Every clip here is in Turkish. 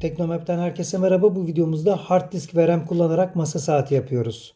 Teknomap'ten herkese merhaba. Bu videomuzda hard disk ve RAM kullanarak masa saati yapıyoruz.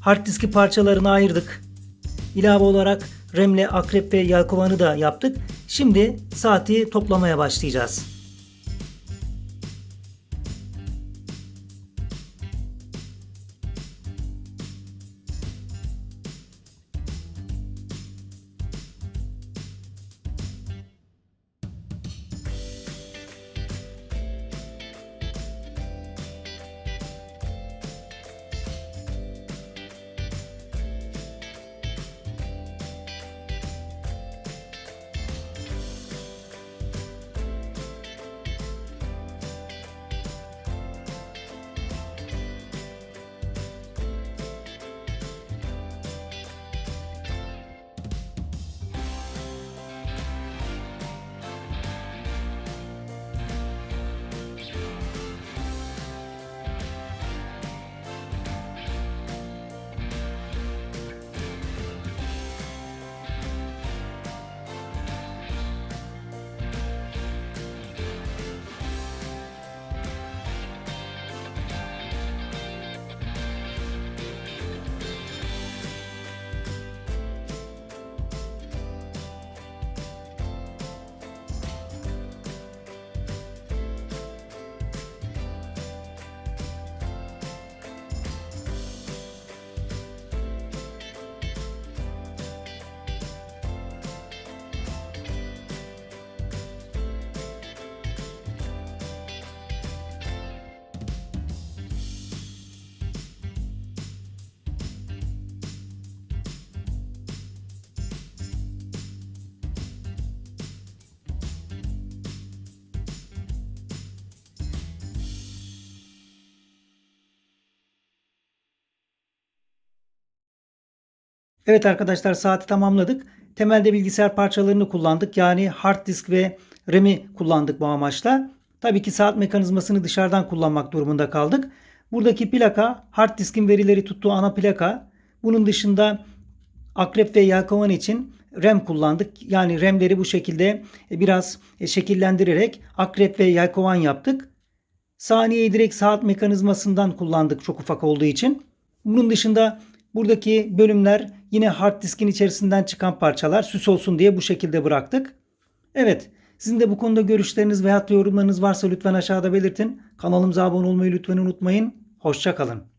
Hard diski parçalarını ayırdık. İlave olarak RAM'le akrep ve yelkovanı da yaptık. Şimdi saati toplamaya başlayacağız. Evet arkadaşlar saati tamamladık. Temelde bilgisayar parçalarını kullandık. Yani hard disk ve RAM'i kullandık bu amaçla. Tabii ki saat mekanizmasını dışarıdan kullanmak durumunda kaldık. Buradaki plaka hard diskin verileri tuttuğu ana plaka. Bunun dışında akrep ve yelkovan için RAM kullandık. Yani RAM'leri bu şekilde biraz şekillendirerek akrep ve yelkovan yaptık. Saniyeyi direkt saat mekanizmasından kullandık çok ufak olduğu için. Bunun dışında buradaki bölümler yine hard diskin içerisinden çıkan parçalar süs olsun diye bu şekilde bıraktık. Evet sizin de bu konuda görüşleriniz veya yorumlarınız varsa lütfen aşağıda belirtin. Kanalımıza abone olmayı lütfen unutmayın. Hoşçakalın.